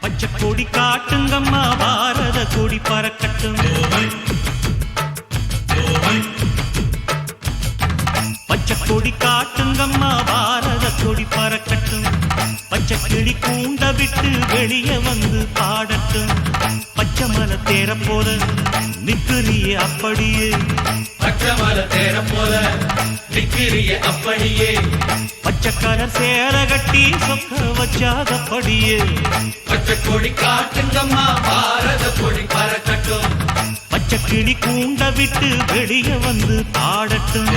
பச்சை கொடி காட்டுங்கம்மா பாரத கொடி பறக்கட்டும். பச்சை கொடி காட்டுங்கம்மா பாரத கொடி பறக்கட்டும். பச்சை கிளி கூண்ட விட்டு வெளியே வந்து பாடட்டும். பச்சை மலை தேர போல நிற்கிறியே அப்படியே. பச்சமல தேர போல நிக்கிறிய அப்படியே. பச்சை கலர் சேர கட்டி சொக்க வச்சாதப்படியே பச்சை கொடி காட்டுங்கம்மா பாரத கொடி பறக்கட்டும். பச்சை கிளி கூண்ட விட்டு வெளியே வந்து பாடட்டும்.